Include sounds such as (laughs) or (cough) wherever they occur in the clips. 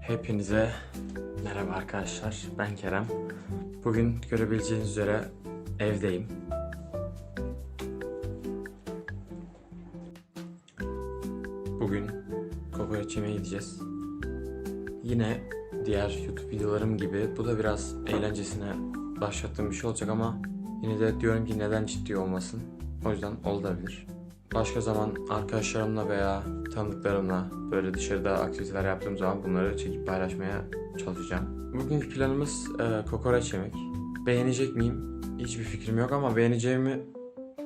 Hepinize merhaba arkadaşlar. Ben Kerem. Bugün görebileceğiniz üzere evdeyim. Bugün kokoreç yemeye gideceğiz. Yine diğer YouTube videolarım gibi bu da biraz eğlencesine başlattığım bir şey olacak ama yine de diyorum ki neden ciddi olmasın. O yüzden olabilir. Başka zaman arkadaşlarımla veya tanıdıklarımla böyle dışarıda aktiviteler yaptığım zaman bunları çekip paylaşmaya çalışacağım. Bugünkü planımız e, kokoreç yemek. Beğenecek miyim? Hiçbir fikrim yok ama beğeneceğimi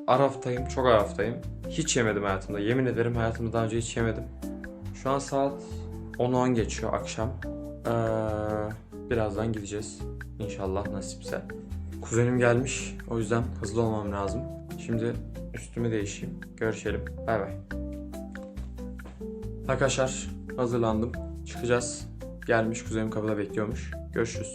araftayım, çok araftayım. Hiç yemedim hayatımda. Yemin ederim hayatımda daha önce hiç yemedim. Şu an saat 10-10 geçiyor akşam. Ee, birazdan gideceğiz. İnşallah nasipse. Kuzenim gelmiş. O yüzden hızlı olmam lazım. Şimdi üstümü değişeyim. Görüşelim. Bay bay. Arkadaşlar hazırlandım. Çıkacağız. Gelmiş kuzenim kapıda bekliyormuş. Görüşürüz.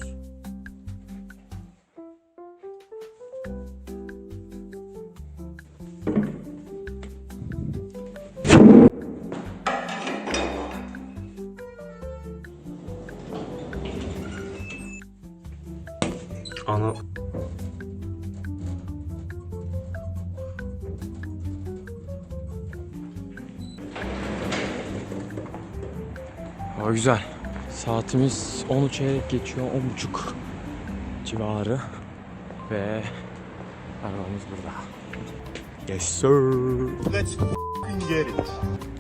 Güzel. Saatimiz 10'u çeyrek geçiyor. 10.30 civarı. Ve arabamız burada. Yes sir. Let's get it.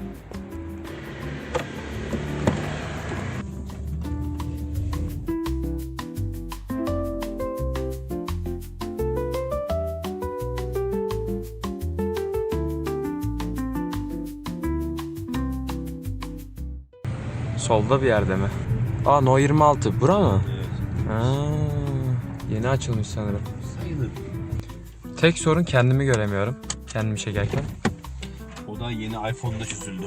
Solda bir yerde mi? Aa No 26. Bura mı? Aa, yeni açılmış sanırım. Sayılır. Tek sorun kendimi göremiyorum. Kendimi çekerken. O da yeni iPhone'da çözüldü.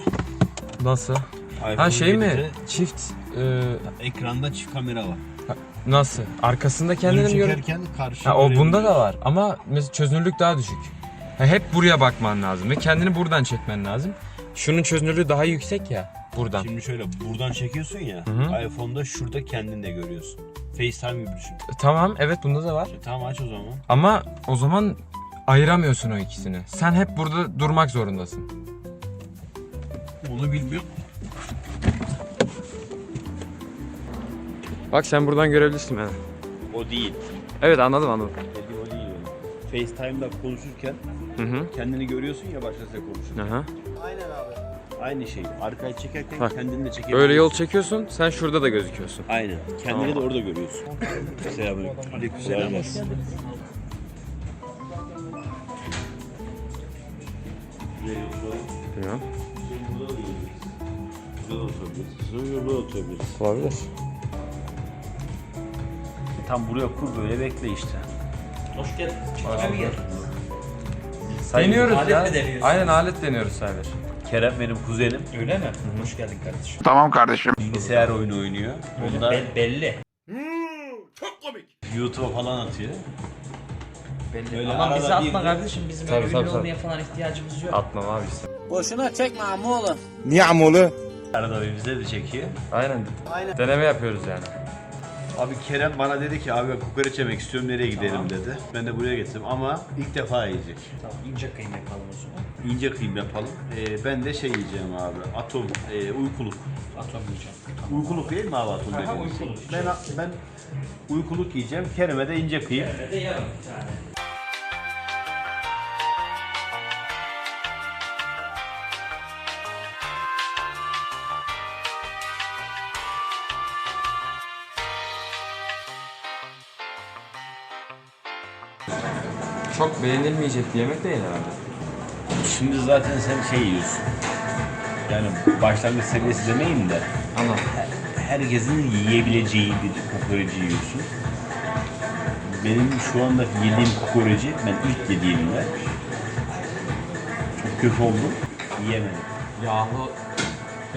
Nasıl? Ha iPhone şey mi? 7'de Çift e, Ekranda çift kamera var. nasıl? Arkasında kendini mi çekerken karşı Ha, o bunda da var ama mesela çözünürlük daha düşük. Ha, hep buraya bakman lazım ve kendini buradan çekmen lazım. Şunun çözünürlüğü daha yüksek ya buradan. Şimdi şöyle buradan çekiyorsun ya. Hı iPhone'da şurada kendin de görüyorsun. FaceTime gibi düşün. Tamam evet bunda da var. E, tamam aç o zaman. Ama o zaman ayıramıyorsun o ikisini. Sen hep burada durmak zorundasın. Onu bilmiyorum. Bak sen buradan görebilirsin beni. O değil. Evet anladım anladım. Dediğim o değil. yani. FaceTime'da konuşurken Hı hı. kendini görüyorsun ya başkasıyla konuşurken. Aha. Aynı şey. Arkaya çekerken Bak, kendini de çekebiliyorsun. Böyle yol çekiyorsun sen şurada da gözüküyorsun. Aynen. Kendini de orada görüyorsun. Selamünaleyküm. Aleykümselam. Bilmiyorum. Burada oturabiliriz. Burada oturabiliriz. Olabilir. Tam buraya kur böyle bekle işte. Hoş geldin. Çıkmaya mı geldin? Deniyoruz alet ya. mi deniyorsun? Aynen alet deniyoruz Cyber. Kerem benim kuzenim. Öyle mi? Hoş geldin kardeşim. Tamam kardeşim. Bilgisayar oyunu oynuyor. Onda Be- belli. YouTube'a falan atıyor. Belli. Böyle Ama bizi arada atma bir- kardeşim. Bizim Tabii, öyle tabii, ünlü tabii. olmaya falan ihtiyacımız yok. Atmam abi işte. Boşuna çekme amoğlu. Niye amolu? Arada bir bize de çekiyor. Aynen. Deneme yapıyoruz yani. Abi Kerem bana dedi ki abi ben kokoreç yemek istiyorum nereye gidelim dedi. Ben de buraya getirdim ama ilk defa yiyecek. Tamam ince kıyım yapalım o zaman. İnce kıyım yapalım. Ee, ben de şey yiyeceğim abi. Atom, e, uykuluk. Atom yiyeceğim. Uykuluk değil mi abi atom Aha, dediğimiz? uykuluk. Ben, ben uykuluk yiyeceğim. Kerem'e de ince kıyım. Ve de yarım bir tane. Çok beğenilmeyecek bir yemek değil herhalde. Şimdi zaten sen şey yiyorsun. Yani başlangıç seviyesi demeyeyim de Ama herkesin yiyebileceği bir kokoreci yiyorsun. Benim şu anda yediğim kokoreci ben ilk yediğimde çok kötü oldum. Yiyemedim. yağlı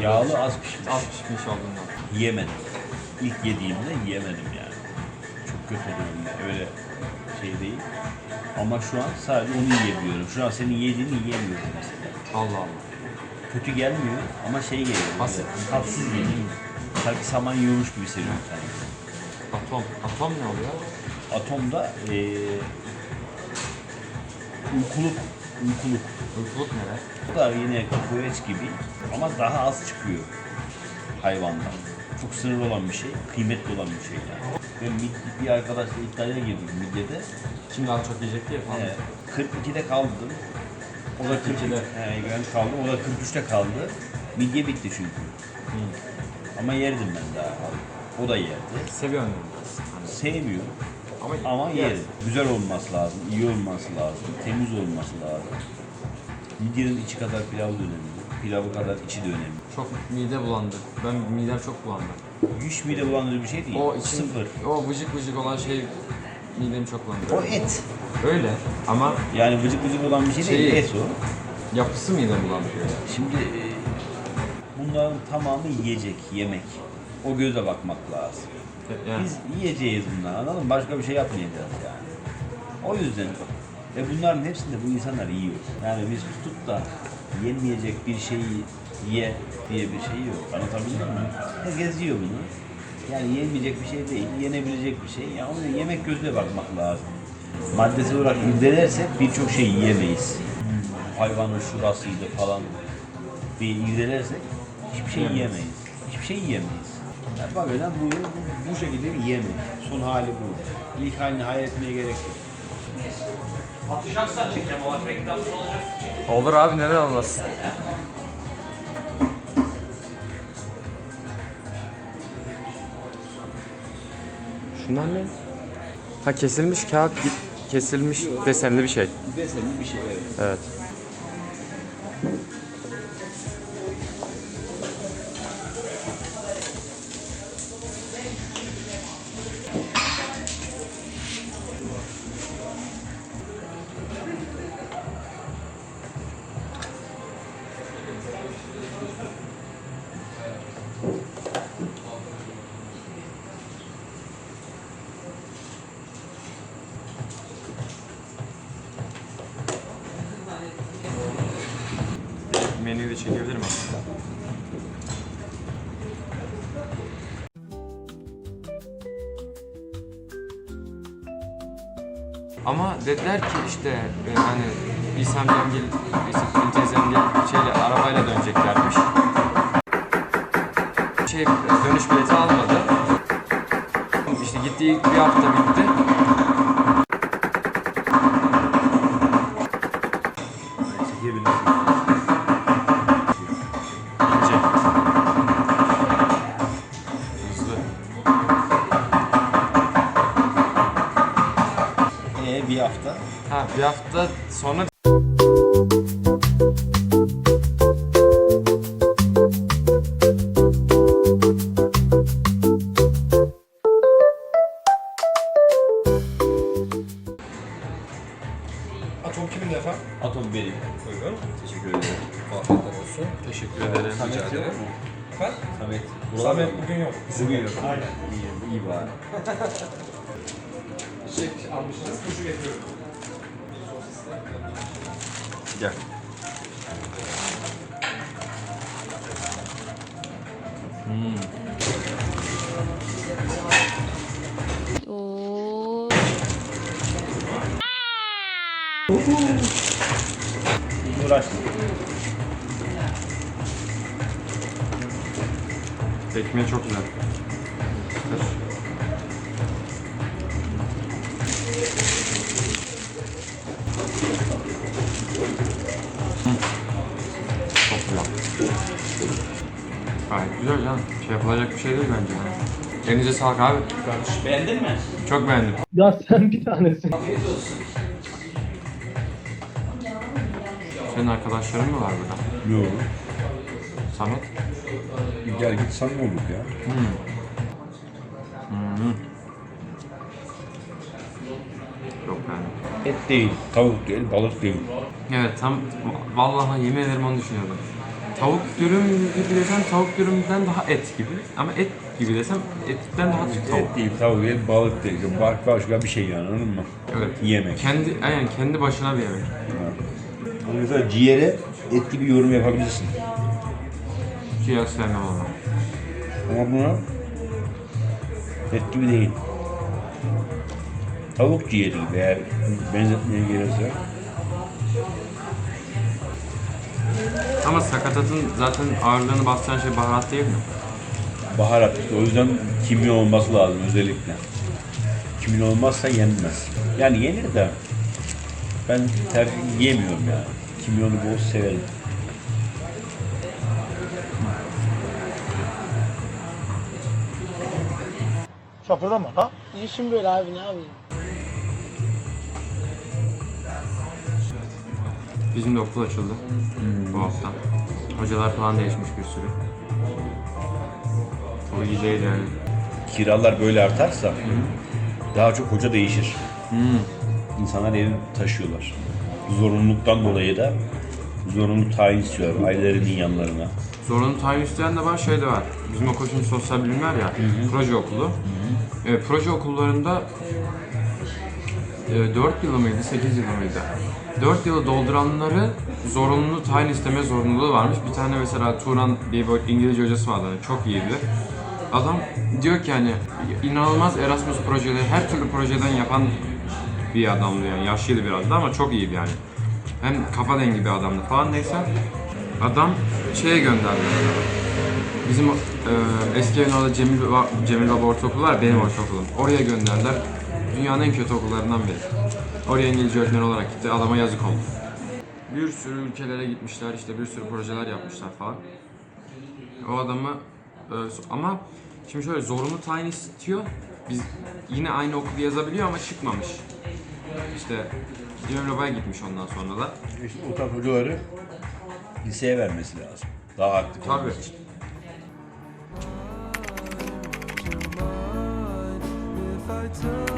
Yağlı az pişmiş. az pişmiş olduğundan. Yiyemedim. İlk yediğimde yiyemedim yani. Kötü oluyorum öyle şey değil. Ama şu an sadece onu yiyebiliyorum. Şu an senin yediğini yiyemiyorum mesela. Allah Allah. kötü gelmiyor ama şey geliyor. böyle Basit. Tatsız geliyor. Sanki saman yiyormuş gibi hissediyorum sanki. Atom. Atom ne oluyor? Atomda eee uykuluk, uykuluk. Uykuluk ne be? Bu da yine kokoreç gibi ama daha az çıkıyor hayvandan. Çok sınırlı olan bir şey, kıymetli olan bir şey yani. Mid- bir arkadaşla iddiaya girdik midyede. Şimdi yiyecek diye falan. Ee, 42'de kaldım. O da 42'de. He, ben kaldım. O da 43'te kaldı. Midye bitti çünkü. Ama yerdim ben daha. O da yerdi. Seviyorum biraz. Hani Sevmiyor. ama, Ama yes. yerim. Güzel olması lazım, iyi olması lazım, temiz olması lazım. Midyenin içi kadar pilav da önemli. Pilavı kadar içi de önemli. Çok mide bulandı. Ben midem çok bulandı. Hiç mide bulandırıcı bir şey değil. O için, Sıfır. o vıcık vıcık olan şey midemi çok bulandırıyor. O et. Öyle ama Yani vıcık vıcık olan bir şey değil, Şey- et o. yapısı midemi bulandırıyor. Şimdi e, bunların tamamı yiyecek, yemek. O göze bakmak lazım. Yani Biz yiyeceğiz bunları anladın mı? Başka bir şey yapmayacağız yani. O yüzden ve bunların hepsini de bu insanlar yiyor. Yani biz tutup da yenmeyecek bir şeyi ye diye bir şey yok. Anlatabildim mi? Herkes yiyor bunu. Yani yenmeyecek bir şey değil, yenebilecek bir şey. Ya onu yemek gözüyle bakmak lazım. Maddesi olarak irdelersek birçok şey yiyemeyiz. Hayvanın şurasıydı falan bir irdelersek hiçbir şey yiyemeyiz. Hiçbir şey yiyemeyiz. Yani bak öyle bu, bu, şekilde bir yemek. Son hali bu. İlk halini hayal etmeye gerek yok. Atacaksan çekeceğim ama reklamsız olacak. Olur abi neden olmasın? (laughs) Şunlar ne? Ha kesilmiş kağıt kesilmiş desenli bir şey. Desenli bir şey evet. Evet. Menüyü de çekebilirim aslında. Ama dediler ki işte e, hani İsam Cemgil, İsam teyzemgil şeyle arabayla döneceklermiş. Şey dönüş bileti almadı. İşte gittiği bir hafta bitti. Ha bir hafta sonra Atom kimin efendim? Atom benim. Buyurun. Teşekkür ederim. Afiyetler olsun. teşekkür ederim. Samet yok mu? Efendim? Samet. Samet bugün yok. Bugün yok. Aynen. İyi, iyi bari. (laughs) Şey almışsınız. Kuşu getiriyorum. Gel. Oo. Uğraştım. Ekmeği çok güzel. Dur. Gayet güzel ya. Şey yapılacak bir şey değil bence. yani. Elinize sağlık abi. Beğendin mi? Çok beğendim. Ya sen bir tanesin. Senin arkadaşların mı var burada? Yok. Samet? Gel git sen ne olur ya? Çok beğendim. Et değil. Tavuk değil, balık değil. Evet tam vallahi yemin ederim onu düşünüyordum. Tavuk dürüm gibi desem tavuk dürümden daha et gibi. Ama et gibi desem etten daha çok tavuk. Et değil, tavuk değil, balık değil. Bak başka bir şey yani anladın mı? Evet. Yemek. Kendi aynen kendi başına bir yemek. Mesela ciğere et gibi yorum yapabilirsin. Ciğer sevmem ama. Ama buna et gibi değil. Tavuk ciğeri eğer benzetmeye gelirse. Ama sakatatın zaten ağırlığını basaran şey baharat değil mi? Baharat. işte. O yüzden kimyon olması lazım özellikle. Kimyon olmazsa yenmez. Yani yenir de ben tercih yiyemiyorum yani. Kimyonu bol severim. Şapırdama ha. İşim böyle abi ne yapayım? Bizim de okul açıldı bu hafta. Hocalar falan değişmiş bir sürü. O iyi değil yani. Kiralar böyle artarsa daha çok hoca değişir. İnsanlar evi taşıyorlar. Zorunluluktan dolayı da zorunlu tayin istiyorlar ailelerinin yanlarına. Zorunlu tayin isteyen de var, şey de var. Bizim okul şimdi sosyal bilimler ya, proje okulu. Evet, proje okullarında e, 4 yılı mıydı, 8 yılı mıydı? 4 yılı dolduranları zorunlu tayin isteme zorunluluğu varmış. Bir tane mesela Turan diye bir İngilizce hocası vardı, hani çok iyiydi. Adam diyor ki hani inanılmaz Erasmus projeleri, her türlü projeden yapan bir adamdı yani. Yaşlıydı biraz da ama çok iyiydi yani. Hem kafa dengi bir adamdı falan neyse. Adam şeye gönderdi. Bizim e, eski orada Cemil, Cemil Baba Ortaokulu var, benim ortaokulum. Oraya gönderdiler. Dünyanın en kötü okullarından biri. Oraya İngilizce öğretmen olarak gitti. Adama yazık oldu. Bir sürü ülkelere gitmişler, işte bir sürü projeler yapmışlar falan. O adamı e, ama şimdi şöyle zorunlu tayin istiyor. Biz yine aynı okulu yazabiliyor ama çıkmamış. İşte Baba'ya gitmiş ondan sonra da. İşte o tarz hocaları liseye vermesi lazım. Daha aktif Tabii. olması için. Ben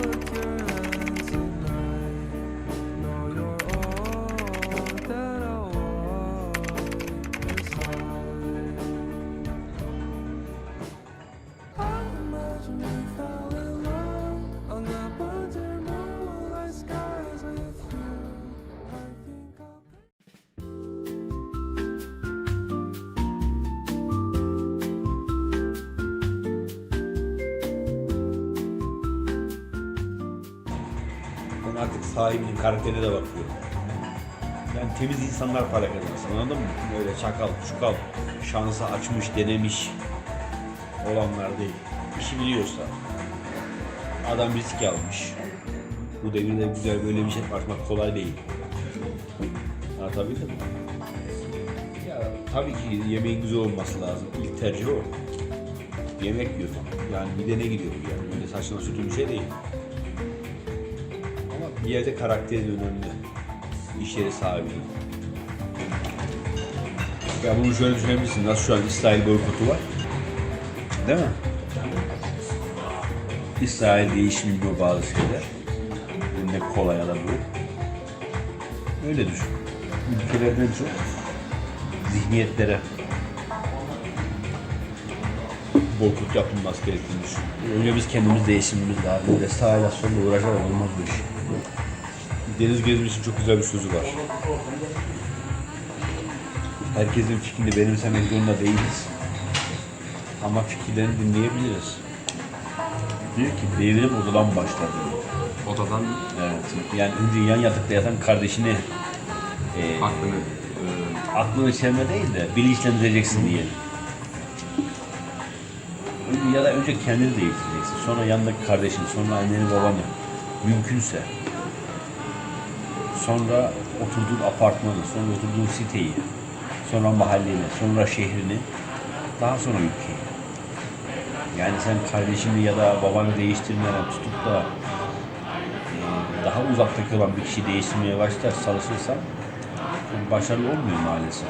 sahibinin karakterine de bakıyorum. Yani temiz insanlar para kazansın anladın mı? Böyle çakal, çukal, şansı açmış, denemiş olanlar değil. İşi biliyorsa. Adam risk almış. Bu devirde güzel böyle bir şey açmak kolay değil. Anlatabildim mi? Ya tabii ki yemeğin güzel olması lazım. İlk tercih o. Yemek yiyorsun. Yani midene gidiyor yani. Öyle saçma sütün bir şey değil. Bir yerde karakteri de önemli. İş yeri sahibi. Ya bunu şöyle düşünebilirsin. Nasıl şu an İsrail boykotu var? Değil mi? İsrail değişmiyor bazı şeyler. Ne kolay bu. Öyle düşün. Ülkelerden çok zihniyetlere boykot yapılması gerektiğini düşünüyorum. Önce biz kendimiz değişimimiz lazım. Sonla uğraşarak olmaz bu iş. Deniz Gezmiş'in çok güzel bir sözü var. Herkesin fikrini benimsemek zorunda değiliz. Ama fikirlerini dinleyebiliriz. Diyor ki devrim odadan başlar diyor. Odadan Evet. Yani önce yan yatakta yatan kardeşini e, aklını e, aklını çelme değil de bilinçlendireceksin diye. Ya da önce kendini değiştireceksin. Sonra yanındaki kardeşini, sonra anneni babanı. Mümkünse. Sonra oturduğun apartmanı, sonra oturduğun siteyi, sonra mahalleni, sonra şehrini, daha sonra ülkeyi. Yani sen kardeşini ya da babanı değiştirmeden tutup da daha uzaktaki olan bir kişiyi değiştirmeye başlar, çalışırsan başarılı olmuyor maalesef.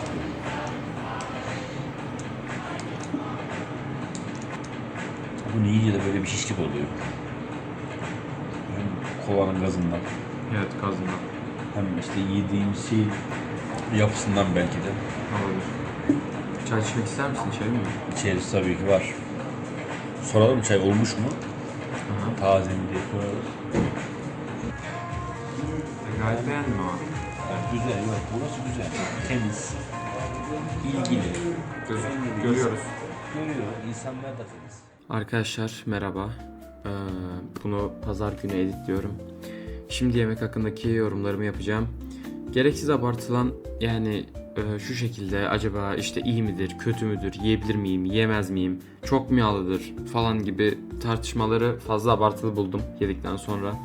Bunu yiyince de böyle bir şişlik oluyor. Hem kovanın gazından evet kazından hem işte yediğimiz şeyin yapısından belki de. olabilir. Çay içmek ister misin? Çay mı? İçerisi tabii ki var. Soralım çay olmuş mu? Taze mi diye sorarız. E, gayet beğendim ama. Güzel yok. Burası güzel. Temiz. ilgili. Görüyoruz. Görüyor. İnsanlar da temiz. Arkadaşlar merhaba. Ee, bunu pazar günü editliyorum. Şimdi yemek hakkındaki yorumlarımı yapacağım. Gereksiz abartılan yani e, şu şekilde acaba işte iyi midir, kötü müdür, yiyebilir miyim, yiyemez miyim, çok mu yağlıdır falan gibi tartışmaları fazla abartılı buldum yedikten sonra.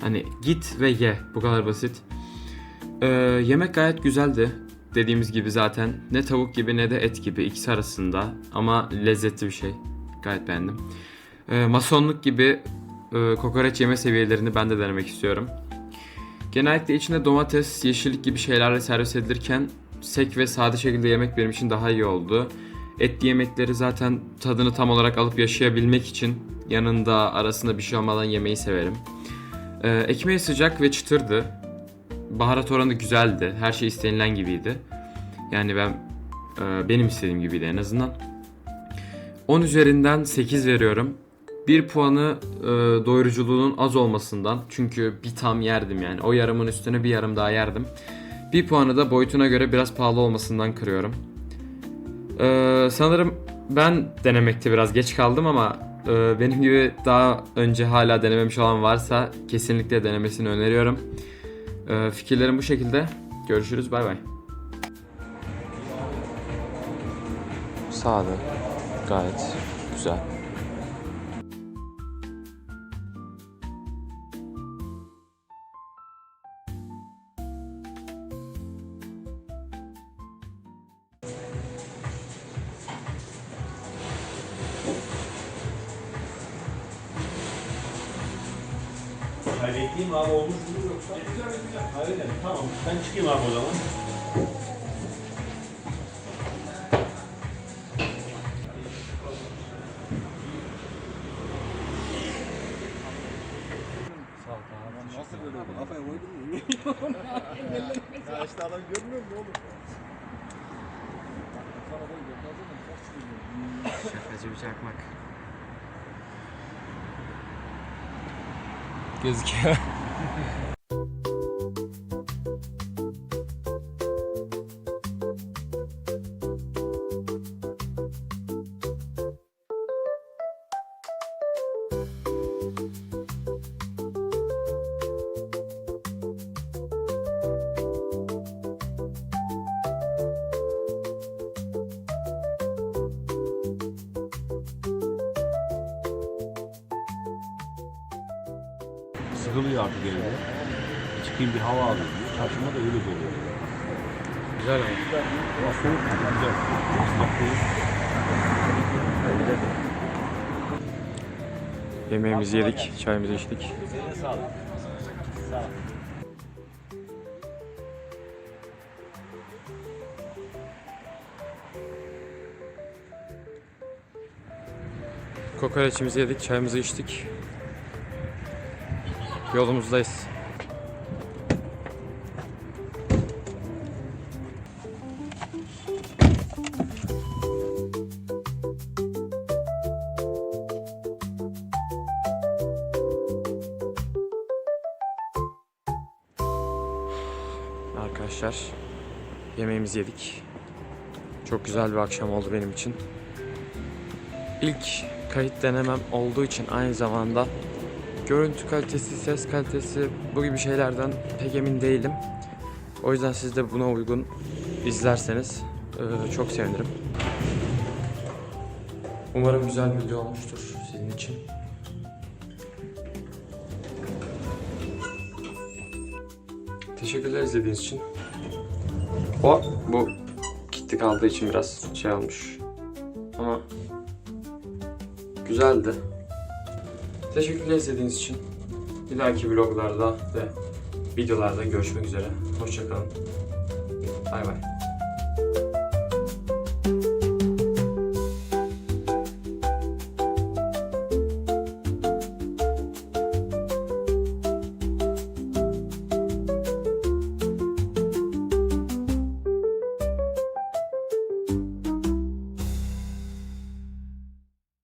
Hani git ve ye bu kadar basit. Ee, yemek gayet güzeldi. Dediğimiz gibi zaten ne tavuk gibi ne de et gibi ikisi arasında ama lezzetli bir şey. Gayet beğendim. Ee, masonluk gibi e, kokoreç yeme seviyelerini ben de denemek istiyorum. Genellikle içinde domates, yeşillik gibi şeylerle servis edilirken sek ve sade şekilde yemek benim için daha iyi oldu. Etli yemekleri zaten tadını tam olarak alıp yaşayabilmek için yanında arasında bir şey olmadan yemeyi severim. Ee, ekmeği sıcak ve çıtırdı. Baharat oranı güzeldi. Her şey istenilen gibiydi. Yani ben e, benim istediğim gibiydi en azından. 10 üzerinden 8 veriyorum. Bir puanı e, doyuruculuğunun az olmasından. Çünkü bir tam yerdim yani. O yarımın üstüne bir yarım daha yerdim. Bir puanı da boyutuna göre biraz pahalı olmasından kırıyorum. E, sanırım ben denemekte biraz geç kaldım ama e, benim gibi daha önce hala denememiş olan varsa kesinlikle denemesini öneriyorum. E, fikirlerim bu şekilde. Görüşürüz. Bay bay. Sade. Gayet güzel. Kaybetliyim abi olmuş mu yoksa? Öyle mi? Tamam ben çıkayım abi o zaman. Gözüküyor. (laughs) Güzel? Ama. Yemeğimizi yedik, çayımızı içtik. Kokoreçimizi yedik, çayımızı içtik. Yolumuzdayız. Arkadaşlar yemeğimizi yedik. Çok güzel bir akşam oldu benim için. İlk kayıt denemem olduğu için aynı zamanda görüntü kalitesi, ses kalitesi bu gibi şeylerden pek emin değilim. O yüzden siz de buna uygun izlerseniz eee, çok sevinirim. Umarım güzel bir video olmuştur sizin için. Teşekkürler izlediğiniz için. O bu kilitli kaldığı için biraz şey olmuş. Ama güzeldi. Teşekkürler izlediğiniz için. Bir dahaki vloglarda ve videolarda görüşmek üzere. Hoşçakalın. Bay bay.